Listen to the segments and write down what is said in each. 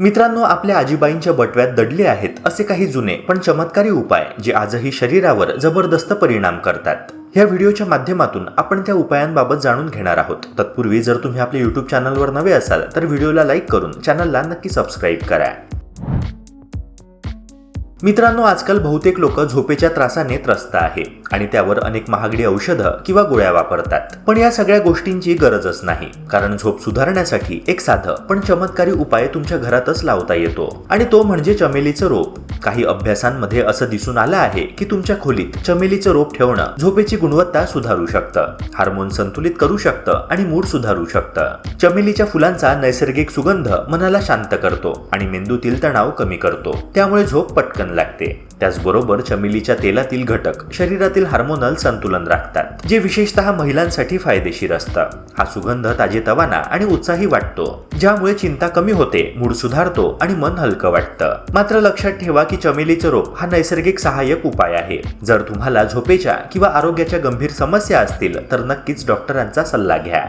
मित्रांनो आपल्या आजीबाईंच्या बटव्यात दडले आहेत असे काही जुने पण चमत्कारी उपाय जे आजही शरीरावर जबरदस्त परिणाम करतात. या व्हिडिओच्या माध्यमातून आपण त्या उपायांबाबत जाणून घेणार आहोत. तत्पूर्वी जर तुम्ही आपल्या युट्यूब चॅनलवर नवे असाल तर व्हिडिओला लाईक करून चॅनलला नक्की सबस्क्राईब करा. मित्रांनो आजकाल बहुतेक लोक झोपेच्या त्रासाने त्रस्त आहे आणि त्यावर अनेक महागडी औषधं किंवा गोळ्या वापरतात. पण या सगळ्या गोष्टींची गरजच नाही कारण झोप सुधारण्यासाठी एक साधं पण चमत्कारी उपाय तुमच्या घरातच लावता येतो. आणि तो म्हणजे चमेलीचं रोप. काही अभ्यासांमध्ये असं दिसून आलं आहे की तुमच्या खोलीत चमेलीचं रोप ठेवणं झोपेची गुणवत्ता सुधारू शकतं. हार्मोन संतुलित करू शकतं आणि मूड सुधारू शकतं. चमेलीच्या फुलांचा नैसर्गिक सुगंध मनाला शांत करतो आणि मेंदूतील तणाव कमी करतो. त्यामुळे झोप पटकन लागते. त्याचबरोबर चमेलीच्या तेलातील घटक शरीरातील हार्मोनल संतुलन राखतात जे विशेषतः महिलांसाठी फायदेशीर असतं. हा सुगंध ताजेतवाना आणि उत्साही वाटतो ज्यामुळे चिंता कमी होते मूड सुधारतो आणि मन हलकं वाटतं. मात्र लक्षात ठेवा की चमेलीचं रोप हा नैसर्गिक सहाय्यक उपाय आहे. जर तुम्हाला झोपेच्या किंवा आरोग्याच्या गंभीर समस्या असतील तर नक्कीच डॉक्टरांचा सल्ला घ्या.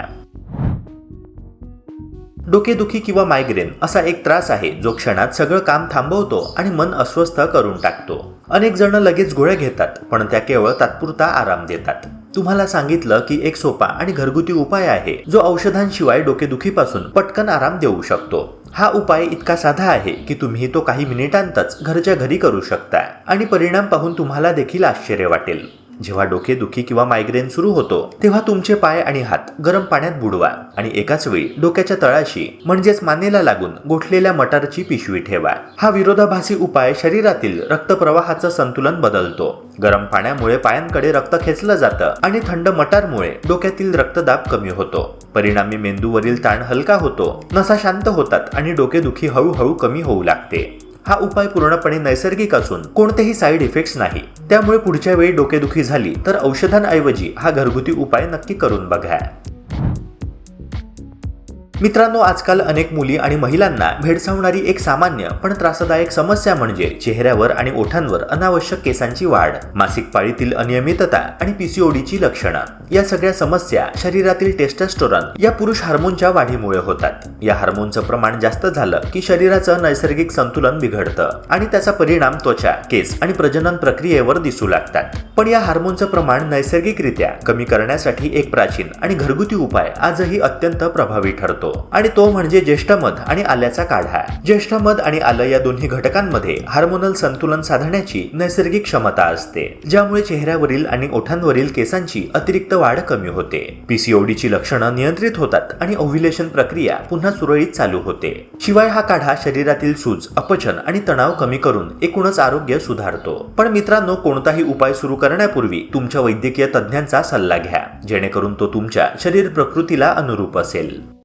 डोकेदुखी किंवा मायग्रेन असा एक त्रास आहे जो क्षणात सगळं काम थांबवतो आणि मन अस्वस्थ करून टाकतो. अनेक जण लगेच गोळ्या घेतात पण त्या केवळ तात्पुरता आराम देतात. तुम्हाला सांगितलं की एक सोपा आणि घरगुती उपाय आहे जो औषधांशिवाय डोकेदुखीपासून पटकन आराम देऊ शकतो. हा उपाय इतका साधा आहे की तुम्ही तो काही मिनिटांतच घरच्या घरी करू शकता आणि परिणाम पाहून तुम्हाला देखील आश्चर्य वाटेल. जेव्हा डोकेदुखी किंवा मायग्रेन सुरू होतो तेव्हा तुमचे पाय आणि हात गरम पाण्यात बुडवा आणि एकाच वेळी डोक्याच्या तळाशी म्हणजेच मानेला लागून गोठलेल्या मटारची पिशवी ठेवा. हा विरोधाभासी उपाय शरीरातील रक्तप्रवाहाचं संतुलन बदलतो. गरम पाण्यामुळे पायांकडे रक्त खेचलं जातं आणि थंड मटारमुळे डोक्यातील रक्तदाब कमी होतो. परिणामी मेंदूवरील ताण हलका होतो नसा शांत होतात आणि डोकेदुखी हळूहळू कमी होऊ लागते. हा उपाय पूर्णपणे नैसर्गिक असून कोणतेही साईड इफेक्ट्स नाही. त्यामुळे पुढच्या वेळी डोकेदुखी झाली तर औषधांऐवजी हा घरगुती उपाय नक्की करून बघा. मित्रांनो आजकाल अनेक मुली आणि महिलांना भेडसावणारी एक सामान्य पण त्रासदायक समस्या म्हणजे चेहऱ्यावर आणि ओठांवर अनावश्यक केसांची वाढ मासिक पाळीतील अनियमितता आणि पीसीओडीची लक्षणं. या सगळ्या समस्या शरीरातील टेस्टोस्टेरॉन या पुरुष हार्मोनच्या वाढीमुळे होतात. या हार्मोनचं प्रमाण जास्त झालं की शरीराचं नैसर्गिक संतुलन बिघडतं आणि त्याचा परिणाम त्वचा केस आणि प्रजनन प्रक्रियेवर दिसू लागतात. पण या हार्मोनचं प्रमाण नैसर्गिकरित्या कमी करण्यासाठी एक प्राचीन आणि घरगुती उपाय आजही अत्यंत प्रभावी ठरतो. आणि तो म्हणजे ज्येष्ठमध आणि आल्याचा काढा. ज्येष्ठमध आणि आलं या दोन्ही घटकांमध्ये हार्मोनल संतुलन साधण्याची नैसर्गिक क्षमता असते ज्यामुळे चेहऱ्यावरील आणि ओठांवरील केसांची अतिरिक्त वाढ कमी होते. पीसीओडीची लक्षणं नियंत्रित होतात आणि ओव्ह्युलेशन प्रक्रिया पुन्हा सुरळीत चालू होते. शिवाय हा काढा शरीरातील सूज अपचन आणि तणाव कमी करून एकूणच आरोग्य सुधारतो. पण मित्रांनो कोणताही उपाय सुरू करण्यापूर्वी तुमच्या वैद्यकीय तज्ज्ञांचा सल्ला घ्या. जेणेकरून तो तुमच्या शरीर प्रकृतीला अनुरूप असेल.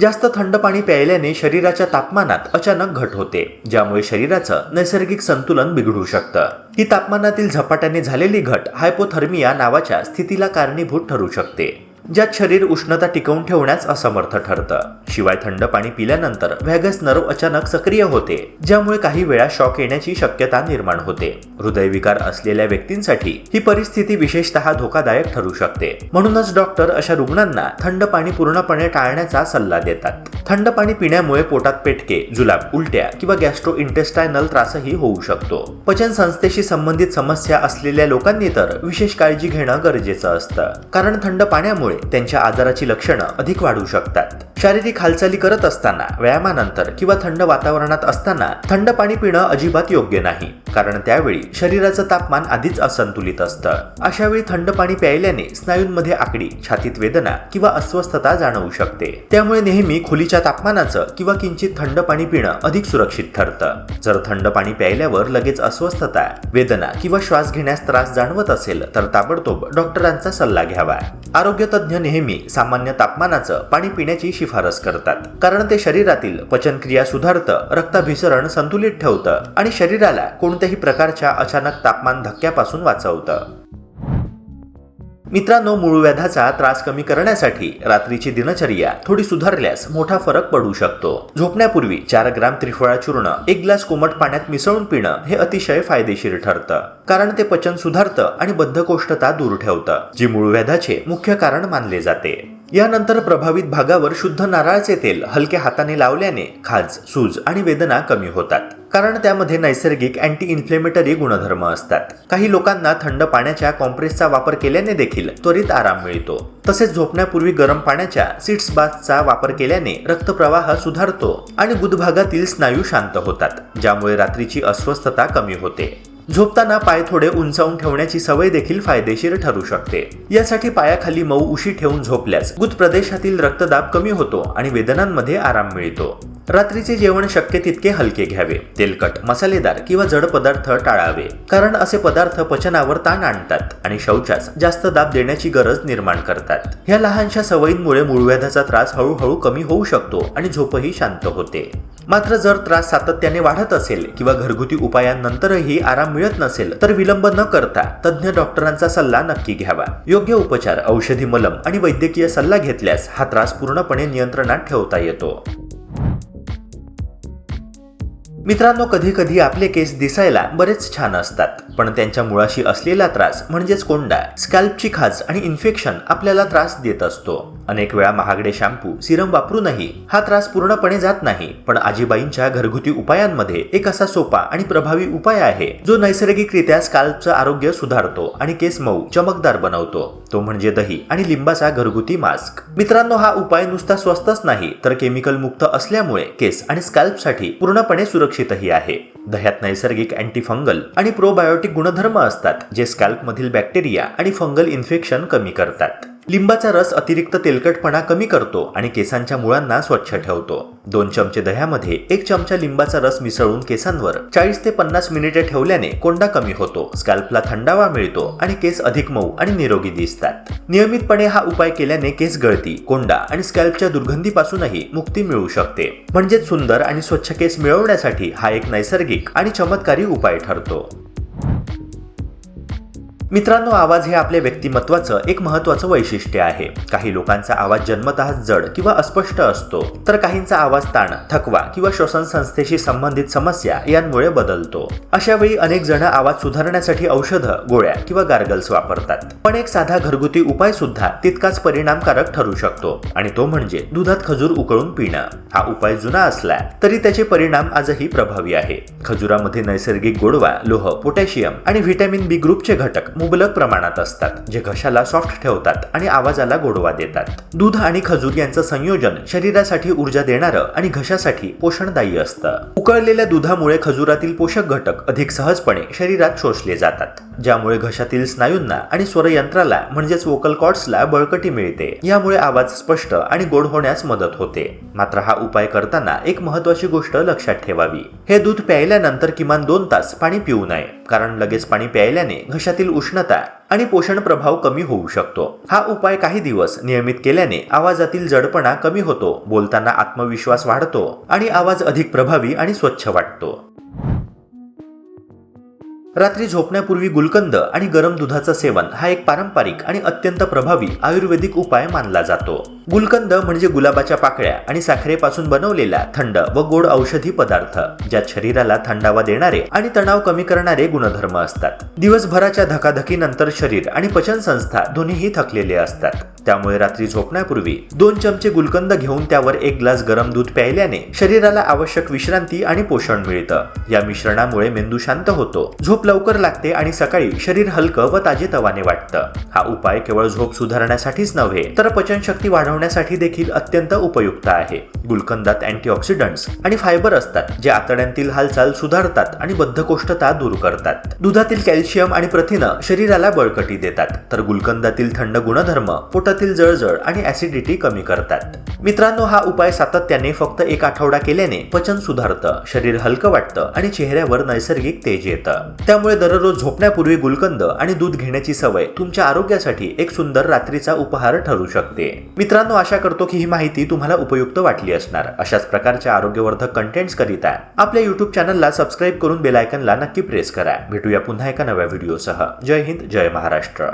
जास्त थंड पाणी प्यायल्याने शरीराच्या तापमानात अचानक घट होते ज्यामुळे शरीराचं नैसर्गिक संतुलन बिघडू शकतं. ही तापमानातील झपाट्याने झालेली घट हायपोथर्मिया नावाच्या स्थितीला कारणीभूत ठरू शकते. ज्यात शरीर उष्णता टिकवून ठेवण्यास असमर्थ ठरतं. शिवाय थंड पाणी पिल्यानंतर व्हॅगस नर्व अचानक सक्रिय होते ज्यामुळे काही वेळा शॉक येण्याची शक्यता निर्माण होते. हृदयविकार असलेल्या व्यक्तींसाठी ही परिस्थिती विशेषतः धोकादायक ठरू शकते. म्हणूनच डॉक्टर अशा रुग्णांना थंड पाणी पूर्णपणे टाळण्याचा सल्ला देतात. थंड पाणी पिण्यामुळे पोटात पेटके जुलाब उलट्या किंवा गॅस्ट्रो इंटेस्टायनल त्रासही होऊ शकतो. पचन संस्थेशी संबंधित समस्या असलेल्या लोकांनी तर विशेष काळजी घेणं गरजेचं असतं. कारण थंड पाण्यामुळे त्यांच्या आजाराची लक्षणं अधिक वाढू शकतात. शारीरिक हालचाली करत असताना व्यायामानंतर किंवा थंड वातावरणात असताना थंड पाणी पिणं अजिबात योग्य नाही. कारण त्यावेळी शरीराचं तापमान आधीच असंतुलित असतं. अशा वेळी थंड पाणी प्यायल्याने स्नायूंमध्ये आकडी छातीत वेदना किंवा अस्वस्थता जाणवू शकते. त्यामुळे नेहमी खोलीच्या तापमानाचं किंवा किंचित थंड पाणी पिणं अधिक सुरक्षित ठरतं. जर थंड पाणी प्यायल्यावर लगेच अस्वस्थता वेदना किंवा श्वास घेण्यास त्रास जाणवत असेल तर ताबडतोब डॉक्टरांचा सल्ला घ्यावा. आरोग्य तज्ज्ञ नेहमी सामान्य तापमानाचं पाणी पिण्याची शिफारस करतात. कारण ते शरीरातील पचनक्रिया सुधारतं रक्ताभिसरण संतुलित ठेवतं आणि शरीराला कोणत्याही प्रकारच्या अचानक तापमान धक्क्यापासून वाचवतं. मित्रांनो मूळव्याधाचा त्रास कमी करण्यासाठी रात्रीची दिनचर्या थोडी सुधारल्यास मोठा फरक पडू शकतो. झोपण्यापूर्वी चार ग्राम त्रिफळा चूर्ण एक ग्लास कोमट पाण्यात मिसळून पिणं हे अतिशय फायदेशीर ठरतं कारण ते पचन सुधारतं आणि बद्धकोष्ठता दूर ठेवतं जी मूळव्याधाचे मुख्य कारण मानले जाते. यानंतर प्रभावित भागावर शुद्ध नारळाचे तेल हलक्या हाताने लावल्याने खाज सूज आणि वेदना कमी होतात. कारण त्यामध्ये नैसर्गिक अँटी इन्फ्लेमेटरी गुणधर्म असतात. काही लोकांना थंड पाण्याच्या कॉम्प्रेसचा वापर केल्याने देखील त्वरित आराम मिळतो. तसेच झोपण्यापूर्वी गरम पाण्याच्या सीट्स बाथचा वापर केल्याने रक्तप्रवाह सुधारतो आणि गुदभागातील स्नायू शांत होतात ज्यामुळे रात्रीची अस्वस्थता कमी होते. झोपताना पाय थोडे उंचावून ठेवण्याची सवय देखील फायदेशीर ठरू शकते. यासाठी पायाखाली मऊ उशी ठेवून झोपल्यास गुद प्रदेशातील रक्तदाब कमी होतो आणि वेदनांमध्ये आराम मिळतो. रात्रीचे जेवण शक्य तितके हलके घ्यावे तेलकट मसालेदार किंवा जड पदार्थ टाळावे. कारण असे पदार्थ पचनावर ताण आणतात आणि शौचास जास्त दाब देण्याची गरज निर्माण करतात. ह्या लहानशा सवयींमुळे मूळव्याधाचा त्रास हळूहळू कमी होऊ शकतो आणि झोपही शांत होते. मात्र जर त्रास सातत्याने वाढत असेल किंवा घरगुती उपायांनंतरही आराम मिळत नसेल तर विलंब न करता तज्ज्ञ डॉक्टरांचा सल्ला नक्की घ्यावा. योग्य उपचार औषधी मलम आणि वैद्यकीय सल्ला घेतल्यास हा त्रास पूर्णपणे नियंत्रणात ठेवता येतो. मित्रांनो कधी कधी आपले केस दिसायला बरेच छान असतात पण त्यांच्या मुळाशी असलेला त्रास म्हणजेच कोंडा स्कॅल्पची खाज आणि इन्फेक्शन आपल्याला त्रास देत असतो. अनेक वेळा महागडे शॅम्पू सिरम वापरूनही हा त्रास पूर्णपणे जात नाही पण आजीबाईंच्या घरगुती उपायांमध्ये एक असा सोपा आणि प्रभावी उपाय आहे जो नैसर्गिकरित्या स्कॅल्पचं आरोग्य सुधारतो आणि केस मऊ चमकदार बनवतो. तो म्हणजे दही आणि लिंबाचा घरगुती मास्क. मित्रांनो हा उपाय नुसता स्वस्तच नाही तर केमिकल मुक्त असल्यामुळे केस आणि स्कॅल्पसाठी पूर्णपणे सुरक्षित सुरक्षितही आहे. दह्यात नैसर्गिक अँटीफंगल आणि प्रोबायोटिक गुणधर्म असतात जे स्कॅल्पमधील बॅक्टेरिया आणि फंगल इन्फेक्शन कमी करतात. लिंबाचा रस अतिरिक्त तेलकटपणा कमी करतो आणि केसांच्या मुळांना स्वच्छ ठेवतो. दोन चमचे दह्यामध्ये एक चमचा लिंबाचा रस मिसळून केसांवर चाळीस ते पन्नास मिनिटे ठेवल्याने कोंडा कमी होतो स्कॅल्पला थंडावा मिळतो आणि केस अधिक मऊ आणि निरोगी दिसतात. नियमितपणे हा उपाय केल्याने केस गळती कोंडा आणि स्कॅल्पच्या दुर्गंधीपासूनही मुक्ती मिळू शकते. म्हणजेच सुंदर आणि स्वच्छ केस मिळवण्यासाठी हा एक नैसर्गिक आणि चमत्कारी उपाय ठरतो. मित्रांनो आवाज हे आपल्या व्यक्तिमत्वाचं एक महत्वाचं वैशिष्ट्य आहे. काही लोकांचा आवाज जन्मतः जड किंवा अस्पष्ट असतो. तर काहींचा आवाज ताण थकवा किंवा श्वसन संस्थेशी संबंधित समस्या यांमुळे बदलतो. अशा वेळी अनेक जण आवाज सुधारण्यासाठी औषधं गोळ्या किंवा गार्गल्स वापरतात. पण एक साधा घरगुती उपाय सुद्धा तितकाच परिणामकारक ठरू शकतो. आणि तो म्हणजे दुधात खजूर उकळून पिणं. हा उपाय जुना असला तरी त्याचे परिणाम आजही प्रभावी आहे. खजुरामध्ये नैसर्गिक गोडवा लोह पोटॅशियम आणि व्हिटॅमिन बी ग्रुपचे घटक मुबलक प्रमाणात असतात जे घशाला सॉफ्ट ठेवतात आणि आवाजाला गोडवा देतात. दूध आणि खजूर यांचं संयोजन शरीरासाठी ऊर्जा देणारं आणि घशासाठी पोषणदायी असतं. उकळलेल्या दुधामुळे खजुरातील पोषक घटक अधिक सहजपणे शरीरात शोषले जातात ज्यामुळे घशातील स्नायूंना आणि स्वरयंत्राला म्हणजेच वोकल कॉर्ड्सला बळकटी मिळते. यामुळे आवाज स्पष्ट आणि गोड होण्यास मदत होते. मात्र हा उपाय करताना एक महत्वाची गोष्ट लक्षात ठेवावी. हे दूध प्यायल्यानंतर किमान दोन तास पाणी पिऊ नये. कारण लगेच पाणी प्यायल्याने घशातील उष्णता आणि पोषण प्रभाव कमी होऊ शकतो. हा उपाय काही दिवस नियमित केल्याने आवाजातील जडपणा कमी होतो बोलताना आत्मविश्वास वाढतो आणि आवाज अधिक प्रभावी आणि स्वच्छ वाटतो. रात्री झोपण्यापूर्वी गुलकंद आणि गरम दुधाचं सेवन हा एक पारंपरिक आणि अत्यंत प्रभावी आयुर्वेदिक उपाय मानला जातो. गुलकंद म्हणजे गुलाबाच्या पाकळ्या आणि साखरेपासून बनवलेला थंड व गोड औषधी पदार्थ ज्यात शरीराला थंडावा देणारे आणि तणाव कमी करणारे गुणधर्म असतात. दिवसभराच्या धकाधकीनंतर शरीर आणि पचन संस्था दोन्हीही थकलेले असतात. त्यामुळे रात्री झोपण्यापूर्वी दोन चमचे गुलकंद घेऊन त्यावर एक ग्लास गरम दूध प्यायल्याने शरीराला आवश्यक विश्रांती आणि पोषण मिळतं. या मिश्रणामुळे मेंदू शांत होतो झोप लवकर लागते आणि सकाळी शरीर हलकं व ताजेतवाने वाटतं. हा उपाय केवळ झोप सुधारण्यासाठीच नव्हे तर पचनशक्ती वाढवण्यासाठी देखील अत्यंत उपयुक्त आहे. गुलकंदात अँटीऑक्सिडंट्स आणि फायबर असतात जे आतड्यांतील हालचाल सुधारतात आणि बद्धकोष्ठता दूर करतात. दुधातील कॅल्शियम आणि प्रथिनं शरीराला बळकटी देतात तर गुलकंदातील थंड गुणधर्म पोटातील जळजळ आणि ऍसिडिटी कमी करतात. मित्रांनो हा उपाय सातत्याने फक्त एक आठवडा केल्याने पचन सुधारतं शरीर हलकं वाटतं आणि चेहऱ्यावर नैसर्गिक तेज येतं. त्यामुळे दररोज झोपण्यापूर्वी गुलकंद आणि दूध घेण्याची सवय तुमच्या आरोग्यासाठी एक सुंदर रात्रीचा उपहार ठरू शकते. मित्रांनो आशा करतो की ही माहिती तुम्हाला उपयुक्त वाटली असणार. अशाच प्रकारच्या आरोग्यवर्धक कंटेंट्स करिता आपल्या युट्यूब चॅनलला सबस्क्राईब करून बेलायकनला नक्की प्रेस करा. भेटूया पुन्हा एका नव्या व्हिडिओसह जय हिंद जय महाराष्ट्र.